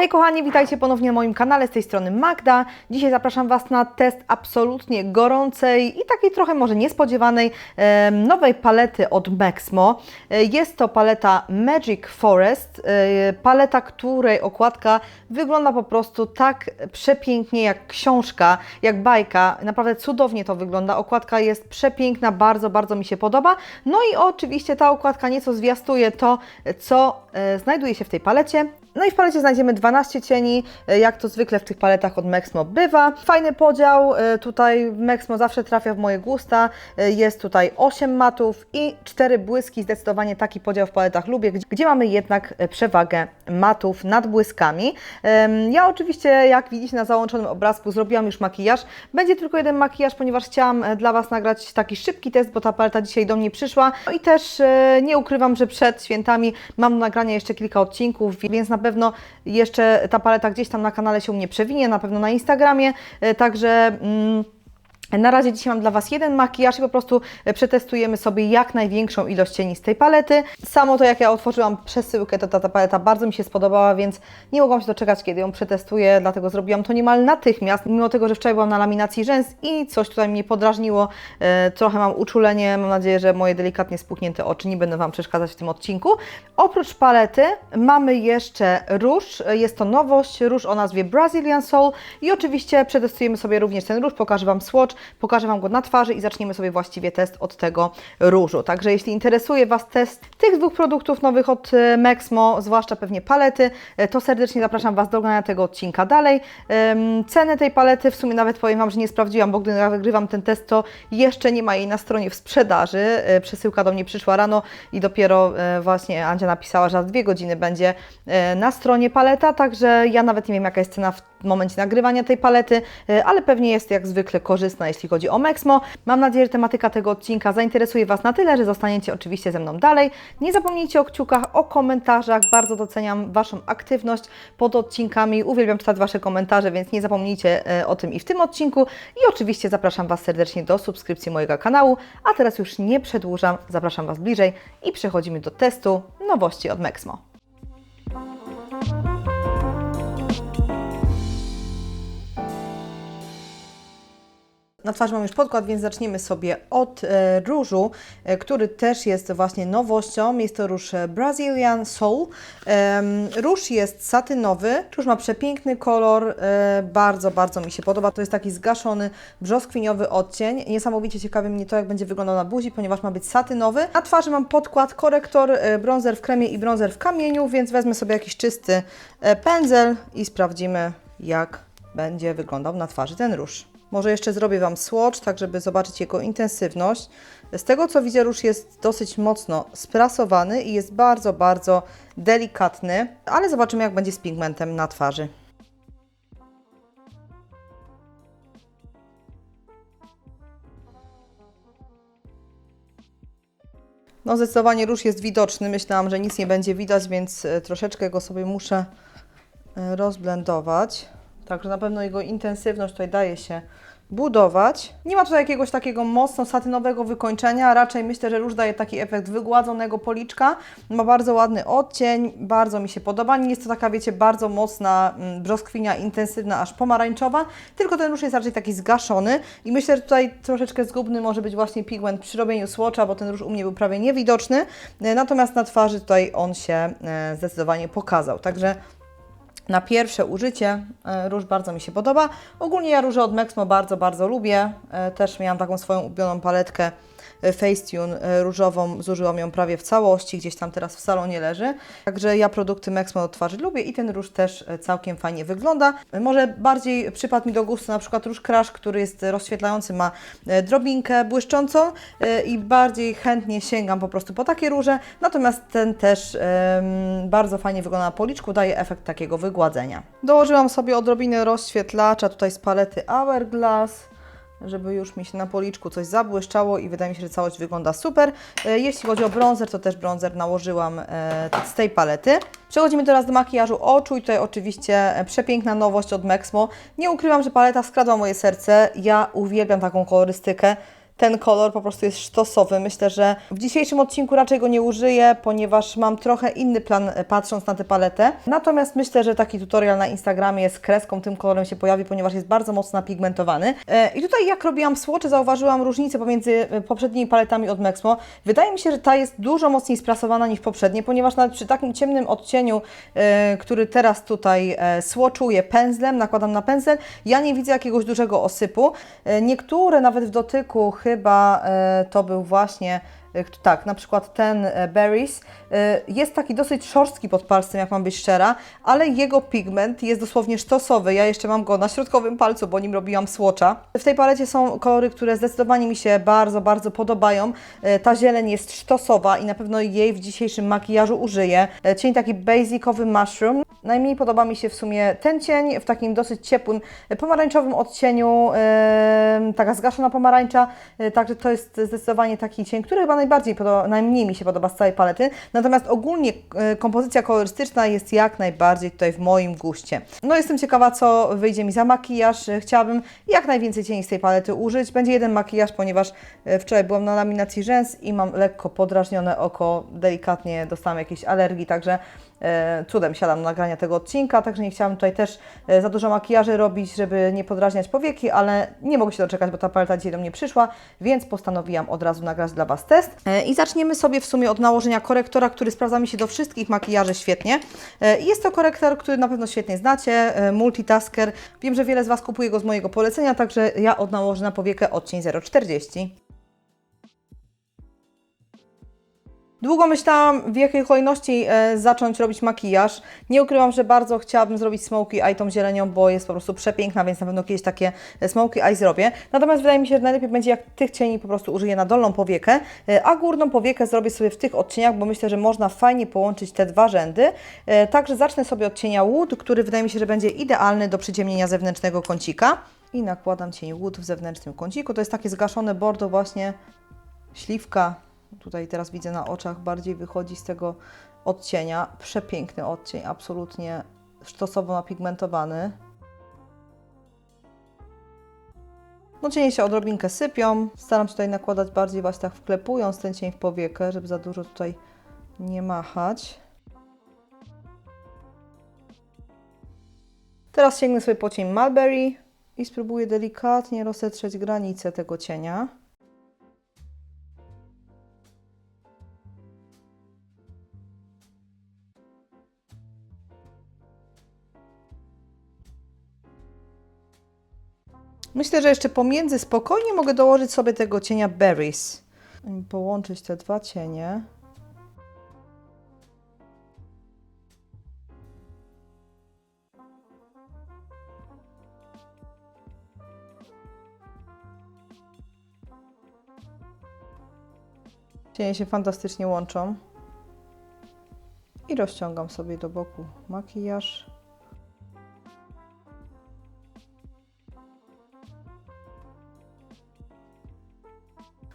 Hej kochani, witajcie ponownie na moim kanale, z tej strony Magda. Dzisiaj zapraszam Was na test absolutnie gorącej i takiej trochę może niespodziewanej nowej palety od Maxmo. E, Jest to paleta Magic Forest, e, paleta, której okładka wygląda po prostu tak przepięknie jak książka, jak bajka. Naprawdę cudownie to wygląda. Okładka jest przepiękna, bardzo, bardzo mi się podoba. No i oczywiście ta okładka nieco zwiastuje to, co e, znajduje się w tej palecie. No i w palecie znajdziemy 12 cieni, e, jak to zwykle w tych paletach od Maxmo bywa. Fajny podział, e, tutaj Maxmo zawsze trafia w moje gusta. E, Jest tutaj 8 matów i 4 błyski. Zdecydowanie taki podział w paletach lubię, gdzie- mamy jednak przewagę matów nad błyskami. Ja oczywiście, jak widzicie na załączonym obrazku, zrobiłam już makijaż. Będzie tylko jeden makijaż, ponieważ chciałam dla Was nagrać taki szybki test, bo ta paleta dzisiaj do mnie przyszła. No i też nie ukrywam, że przed świętami mam do nagrania jeszcze kilka odcinków, więc na pewno jeszcze ta paleta gdzieś tam na kanale się u mnie przewinie, na pewno na Instagramie. E, Także. Mm, na razie dzisiaj mam dla Was jeden makijaż i po prostu e, przetestujemy sobie jak największą ilość cieni z tej palety. Samo to jak ja otworzyłam przesyłkę, to ta, ta paleta bardzo mi się spodobała, więc nie mogłam się doczekać, kiedy ją przetestuję, dlatego zrobiłam to niemal natychmiast, mimo tego, że wczoraj byłam na laminacji rzęs i coś tutaj mnie podrażniło. E, trochę mam uczulenie, mam nadzieję, że moje delikatnie spuchnięte oczy nie będą Wam przeszkadzać w tym odcinku. Oprócz palety mamy jeszcze róż, jest to nowość, róż o nazwie Brazilian Soul i oczywiście przetestujemy sobie również ten róż, pokażę Wam swatch, pokażę Wam go na twarzy i zaczniemy sobie właściwie test od tego różu. Także jeśli interesuje Was test tych dwóch produktów nowych od e, Maxmo, zwłaszcza pewnie palety, e, to serdecznie zapraszam Was do oglądania tego odcinka dalej. Em, Ceny tej palety w sumie nawet powiem Wam, że nie sprawdziłam, bo gdy nagrywam ten test, to jeszcze nie ma jej na stronie w sprzedaży. E, Przesyłka do mnie przyszła rano i dopiero właśnie Andzia napisała, że za dwie godziny będzie na stronie paleta, także ja nawet nie wiem jaka jest cena w momencie nagrywania tej palety, e, ale pewnie jest jak zwykle korzystna, jeśli chodzi o Maxmo. Mam nadzieję, że tematyka tego odcinka zainteresuje Was na tyle, że zostaniecie oczywiście ze mną dalej. Nie zapomnijcie o kciukach, o komentarzach. Bardzo doceniam Waszą aktywność pod odcinkami. Uwielbiam czytać Wasze komentarze, więc nie zapomnijcie e, o tym i w tym odcinku. I oczywiście zapraszam Was serdecznie do subskrypcji mojego kanału. A teraz już nie przedłużam, zapraszam Was bliżej i przechodzimy do testu nowości od Maxmo. Na twarzy mam już podkład, więc zaczniemy sobie od e, różu, e, który też jest właśnie nowością. Jest to róż e, Brazilian Soul. Róż jest satynowy, róż ma przepiękny kolor, bardzo, bardzo mi się podoba. To jest taki zgaszony, brzoskwiniowy odcień. Niesamowicie ciekawi mnie to, jak będzie wyglądał na buzi, ponieważ ma być satynowy. Na twarzy mam podkład, korektor, bronzer w kremie i bronzer w kamieniu, więc wezmę sobie jakiś czysty pędzel i sprawdzimy, jak będzie wyglądał na twarzy ten róż. Może jeszcze zrobię Wam swatch, tak żeby zobaczyć jego intensywność. Z tego co widzę, róż jest dosyć mocno sprasowany i jest bardzo, bardzo delikatny, ale zobaczymy jak będzie z pigmentem na twarzy. No zdecydowanie róż jest widoczny. Myślałam, że nic nie będzie widać, więc e, troszeczkę go sobie muszę e, rozblendować. Także na pewno jego intensywność tutaj daje się budować. Nie ma tutaj jakiegoś takiego mocno satynowego wykończenia, raczej myślę, że róż daje taki efekt wygładzonego policzka. Ma bardzo ładny odcień, bardzo mi się podoba. Nie jest to taka, wiecie, bardzo mocna mm, brzoskwinia, intensywna, aż pomarańczowa, tylko ten róż jest raczej taki zgaszony i myślę, że tutaj troszeczkę zgubny może być właśnie pigment przy robieniu swatcha, bo ten róż u mnie był prawie niewidoczny, E, natomiast na twarzy tutaj on się e, zdecydowanie pokazał. Także na pierwsze użycie e, róż bardzo mi się podoba. Ogólnie ja róże od Maxmo bardzo, bardzo lubię. E, Też miałam taką swoją ulubioną paletkę Facetune e, różową. Zużyłam ją prawie w całości, gdzieś tam teraz w salonie leży. Także ja produkty Maxmo od twarzy lubię i ten róż też e, całkiem fajnie wygląda. E, Może bardziej przypadł mi do gustu na przykład róż Crash, który jest rozświetlający, ma e, drobinkę błyszczącą e, i bardziej chętnie sięgam po prostu po takie róże. Natomiast ten też bardzo fajnie wygląda na policzku, daje efekt takiego wygładzenia. Dołożyłam sobie odrobinę rozświetlacza tutaj z palety Hourglass żeby już mi się na policzku coś zabłyszczało i wydaje mi się, że całość wygląda super. E, Jeśli chodzi o bronzer, to też bronzer nałożyłam e, z tej palety. Przechodzimy teraz do makijażu oczu i tutaj oczywiście e, przepiękna nowość od Maxmo. Nie ukrywam, że paleta skradła moje serce. Ja uwielbiam taką kolorystykę. Ten kolor po prostu jest sztosowy. Myślę, że w dzisiejszym odcinku raczej go nie użyję, ponieważ mam trochę inny plan e, patrząc na tę paletę. Natomiast myślę, że taki tutorial na Instagramie z kreską tym kolorem się pojawi, ponieważ jest bardzo mocno pigmentowany. E, I tutaj jak robiłam swatche, zauważyłam różnicę pomiędzy e, poprzednimi paletami od Mexmo. Wydaje mi się, że ta jest dużo mocniej sprasowana niż poprzednie, ponieważ nawet przy takim ciemnym odcieniu, który teraz tutaj swatchuję pędzlem, nakładam na pędzel, ja nie widzę jakiegoś dużego osypu. Niektóre nawet w dotyku chyba e, to był właśnie e, tak, na przykład ten e, Berries jest taki dosyć szorstki pod palcem, jak mam być szczera, ale jego pigment jest dosłownie sztosowy. Ja jeszcze mam go na środkowym palcu, bo nim robiłam swatcha. W tej palecie są kolory, które zdecydowanie mi się bardzo, bardzo podobają. Ta zieleń jest sztosowa i na pewno jej w dzisiejszym makijażu użyję. Cień taki basicowy mushroom. Najmniej podoba mi się w sumie ten cień w takim dosyć ciepłym, e, pomarańczowym odcieniu, e, taka zgaszona pomarańcza, e, także to jest zdecydowanie taki cień, który chyba najbardziej podoba, najmniej mi się podoba z całej palety. Natomiast ogólnie e, kompozycja kolorystyczna jest jak najbardziej tutaj w moim guście. No jestem ciekawa, co wyjdzie mi za makijaż. Chciałabym jak najwięcej cieni z tej palety użyć. Będzie jeden makijaż, ponieważ wczoraj byłam na laminacji rzęs i mam lekko podrażnione oko, delikatnie dostałam jakiejś alergii, także e, cudem siadam do nagrania tego odcinka, także nie chciałam tutaj też e, za dużo makijaży robić, żeby nie podrażniać powieki, ale nie mogę się doczekać, bo ta paleta dzisiaj do mnie przyszła, więc postanowiłam od razu nagrać dla Was test. E, I zaczniemy sobie w sumie od nałożenia korektora, który sprawdza mi się do wszystkich makijaży świetnie. E, Jest to korektor, który na pewno świetnie znacie, Multitasker. Wiem, że wiele z Was kupuje go z mojego polecenia, także ja od nałożę na powiekę odcień 040. Długo myślałam, w jakiej kolejności e, zacząć robić makijaż. Nie ukrywam, że bardzo chciałabym zrobić smoky eye tą zielenią, bo jest po prostu przepiękna, więc na pewno kiedyś takie e, smoky eye zrobię. Natomiast wydaje mi się, że najlepiej będzie, jak tych cieni po prostu użyję na dolną powiekę, e, a górną powiekę zrobię sobie w tych odcieniach, bo myślę, że można fajnie połączyć te dwa rzędy. Także zacznę sobie od cienia Wood, który wydaje mi się, że będzie idealny do przyciemnienia zewnętrznego kącika. I nakładam cień Wood w zewnętrznym kąciku. To jest takie zgaszone bordo właśnie śliwka, tutaj teraz widzę na oczach, bardziej wychodzi z tego odcienia. Przepiękny odcień, absolutnie sztosowo napigmentowany. No cienie się odrobinkę sypią. Staram się tutaj nakładać bardziej właśnie tak wklepując ten cień w powiekę, żeby za dużo tutaj nie machać. Teraz sięgnę sobie po cień Mulberry i spróbuję delikatnie rozsetrzeć granice tego cienia. Myślę, że jeszcze pomiędzy spokojnie mogę dołożyć sobie tego cienia Berries. Połączyć te dwa cienie. Cienie się fantastycznie łączą. I rozciągam sobie do boku makijaż.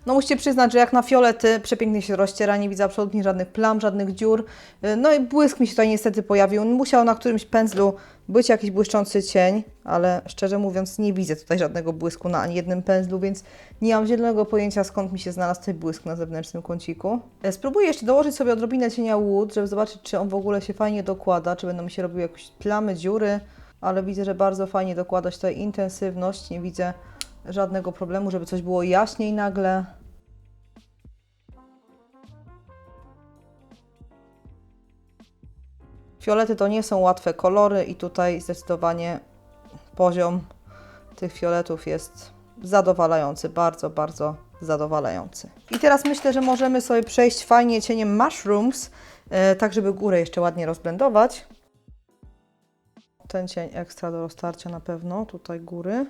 No musicie przyznać, że jak na fiolety przepięknie się rozciera, nie widzę absolutnie żadnych plam, żadnych dziur. Y, No i błysk mi się tutaj niestety pojawił. Musiał na którymś pędzlu być jakiś błyszczący cień, ale szczerze mówiąc nie widzę tutaj żadnego błysku na ani jednym pędzlu, więc nie mam zielonego pojęcia skąd mi się znalazł tutaj błysk na zewnętrznym kąciku. E, Spróbuję jeszcze dołożyć sobie odrobinę cienia Wood, żeby zobaczyć czy on w ogóle się fajnie dokłada, czy będą mi się robiły jakieś plamy, dziury, ale widzę, że bardzo fajnie dokłada się tutaj intensywność, nie widzę żadnego problemu, żeby coś było jaśniej nagle. Fiolety to nie są łatwe kolory i tutaj zdecydowanie poziom tych fioletów jest zadowalający, bardzo, bardzo zadowalający. I teraz myślę, że możemy sobie przejść fajnie cieniem Mushrooms, e, tak żeby górę jeszcze ładnie rozblendować. Ten cień ekstra do roztarcia na pewno, tutaj góry.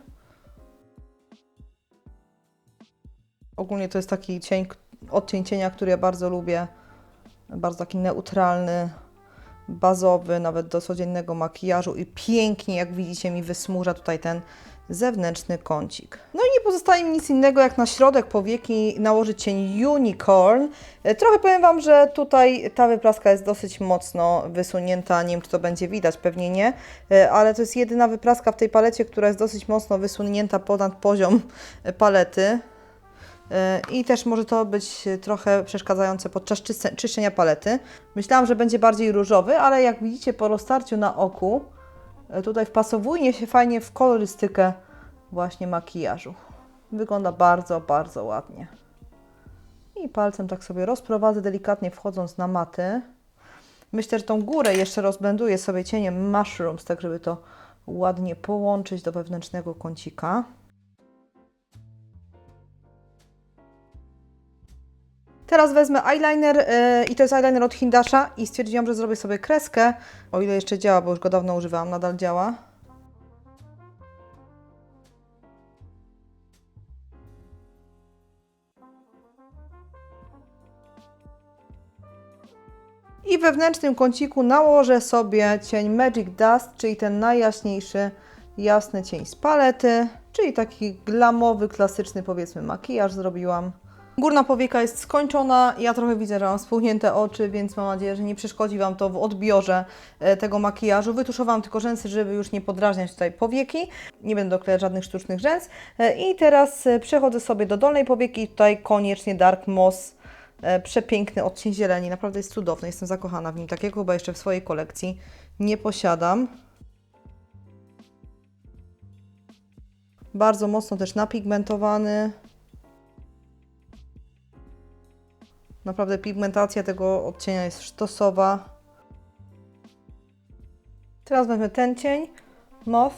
Ogólnie to jest taki cień, odcień cienia, który ja bardzo lubię. Bardzo taki neutralny, bazowy, nawet do codziennego makijażu i pięknie, jak widzicie, mi wysmurza tutaj ten zewnętrzny kącik. No i nie pozostaje mi nic innego, jak na środek powieki nałożyć cień Unicorn. Trochę powiem Wam, że tutaj ta wypraska jest dosyć mocno wysunięta, nie wiem, czy to będzie widać, pewnie nie, ale to jest jedyna wypraska w tej palecie, która jest dosyć mocno wysunięta ponad poziom palety. I też może to być trochę przeszkadzające podczas czyszczenia palety. Myślałam, że będzie bardziej różowy, ale jak widzicie po roztarciu na oku, e, tutaj wpasowuje się fajnie w kolorystykę właśnie makijażu. Wygląda bardzo, bardzo ładnie. I palcem tak sobie rozprowadzę, delikatnie wchodząc na maty. Myślę, że tą górę jeszcze rozblenduję sobie cieniem Mushrooms, tak żeby to ładnie połączyć do wewnętrznego kącika. Teraz wezmę eyeliner yy, i to jest eyeliner od Hindasha i stwierdziłam, że zrobię sobie kreskę, o ile jeszcze działa, bo już go dawno używałam, nadal działa. I w wewnętrznym kąciku nałożę sobie cień Magic Dust, czyli ten najjaśniejszy, jasny cień z palety, czyli taki glamowy, klasyczny powiedzmy makijaż zrobiłam. Górna powieka jest skończona, ja trochę widzę, że mam spuchnięte oczy, więc mam nadzieję, że nie przeszkodzi Wam to w odbiorze e, tego makijażu. Wytuszowałam tylko rzęsy, żeby już nie podrażniać tutaj powieki. Nie będę doklejać żadnych sztucznych rzęs. E, I teraz e, przechodzę sobie do dolnej powieki, tutaj koniecznie Dark Moss przepiękny odcień zieleni, naprawdę jest cudowny, jestem zakochana w nim, takiego chyba jeszcze w swojej kolekcji nie posiadam. Bardzo mocno też napigmentowany. Naprawdę pigmentacja tego odcienia jest sztosowa. Teraz wezmę ten cień, Moth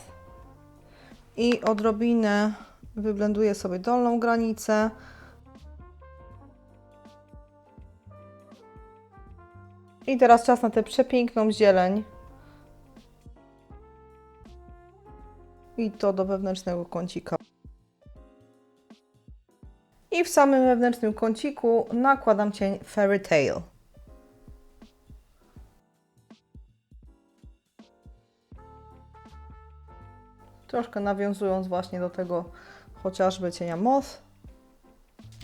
i odrobinę wyblenduję sobie dolną granicę. I teraz czas na tę przepiękną zieleń. I to do wewnętrznego kącika. I w samym wewnętrznym kąciku nakładam cień Fairy Tale. Troszkę nawiązując właśnie do tego chociażby cienia Moth.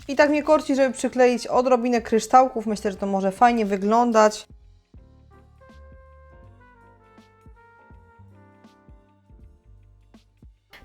I tak mnie korci, żeby przykleić odrobinę kryształków. Myślę, że to może fajnie wyglądać.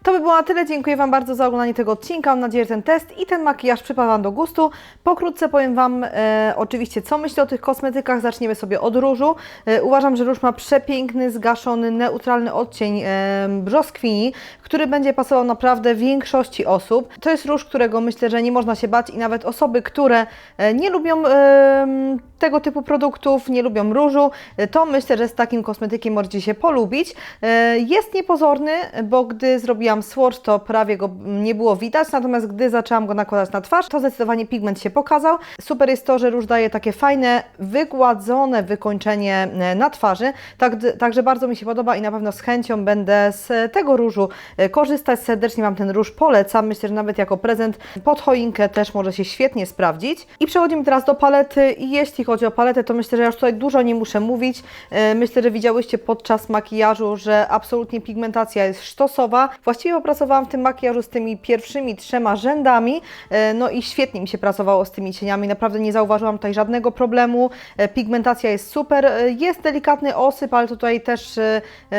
To by było na tyle. Dziękuję Wam bardzo za oglądanie tego odcinka. Mam nadzieję, że ten test i ten makijaż przypadł Wam do gustu. Pokrótce powiem Wam e, oczywiście, co myślę o tych kosmetykach. Zaczniemy sobie od różu. E, uważam, że róż ma przepiękny, zgaszony, neutralny odcień e, brzoskwini, który będzie pasował naprawdę większości osób. To jest róż, którego myślę, że nie można się bać i nawet osoby, które e, nie lubią e, tego typu produktów, nie lubią różu, e, to myślę, że z takim kosmetykiem możecie się polubić. E, Jest niepozorny, bo gdy zrobiłam swatch, to prawie go nie było widać, natomiast gdy zaczęłam go nakładać na twarz, to zdecydowanie pigment się pokazał. Super jest to, że róż daje takie fajne, wygładzone wykończenie e, na twarzy, tak, także bardzo mi się podoba i na pewno z chęcią będę z tego różu e, korzystać. Serdecznie Wam ten róż polecam. Myślę, że nawet jako prezent pod choinkę też może się świetnie sprawdzić. I przechodzimy teraz do palety i jeśli chodzi o paletę, to myślę, że ja już tutaj dużo nie muszę mówić. E, Myślę, że widziałyście podczas makijażu, że absolutnie pigmentacja jest sztosowa. Właściwie opracowałam w tym makijażu z tymi pierwszymi trzema rzędami, e, no i świetnie mi się pracowało z tymi cieniami. Naprawdę nie zauważyłam tutaj żadnego problemu. E, Pigmentacja jest super. E, Jest delikatny osyp, ale tutaj też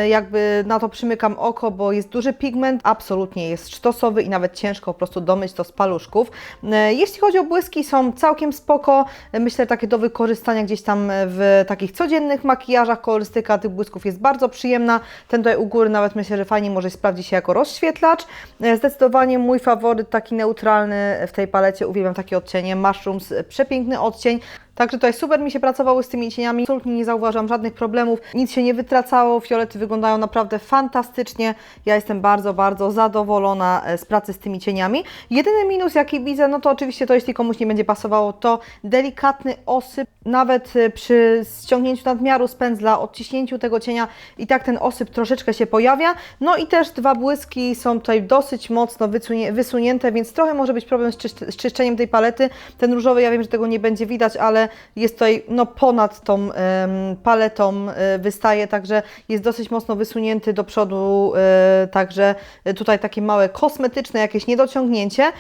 jakby na to przymykam oko, bo jest duży pigment. Absolutnie jest sztosowy i nawet ciężko po prostu domyć to z paluszków. Jeśli chodzi o błyski, są całkiem spoko. Myślę, takie do wykorzystania gdzieś tam w takich codziennych makijażach. Kolorystyka tych błysków jest bardzo przyjemna. Ten tutaj u góry nawet myślę, że fajnie może sprawdzić się jako rozświetlacz. E, Zdecydowanie mój faworyt, taki neutralny w tej palecie. Uwielbiam takie odcienie. Mushrooms, przepiękny odcień. Także tutaj super mi się pracowało z tymi cieniami, absolutnie nie zauważam żadnych problemów, nic się nie wytracało, fiolety wyglądają naprawdę fantastycznie. Ja jestem bardzo, bardzo zadowolona e, z pracy z tymi cieniami. Jedyny minus jaki widzę, no to oczywiście to jeśli komuś nie będzie pasowało, to delikatny osyp, nawet e, przy ściągnięciu nadmiaru z pędzla, odciśnięciu tego cienia i tak ten osyp troszeczkę się pojawia. No i też dwa błyski są tutaj dosyć mocno wysunięte, więc trochę może być problem z czyszczeniem tej palety. Ten różowy, ja wiem, że tego nie będzie widać, ale jest tutaj no, ponad tą paletą e, wystaje, także jest dosyć mocno wysunięty do przodu, e, także tutaj takie małe kosmetyczne jakieś niedociągnięcie.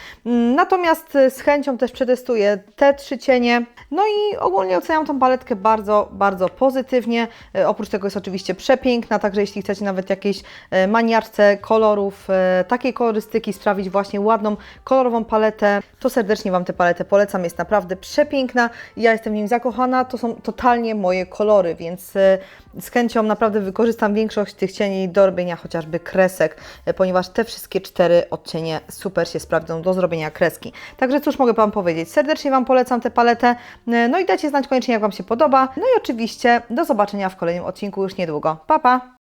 Natomiast e, z chęcią też przetestuję te trzy cienie. No i ogólnie oceniam tą paletkę bardzo, bardzo pozytywnie. Oprócz tego jest oczywiście przepiękna, także jeśli chcecie nawet jakiejś maniarce kolorów, takiej kolorystyki sprawić właśnie ładną, kolorową paletę, to serdecznie Wam tę paletę polecam. Jest naprawdę przepiękna. Ja jestem w nim zakochana. To są totalnie moje kolory, więc e, z chęcią naprawdę wykorzystam większość tych cieni do robienia chociażby kresek, e, ponieważ te wszystkie cztery odcienie super się sprawdzą do zrobienia kreski. Także cóż mogę Wam powiedzieć? Serdecznie Wam polecam tę paletę. E, No i dajcie znać koniecznie, jak Wam się podoba. No i oczywiście do zobaczenia w kolejnym odcinku już niedługo. Pa, pa!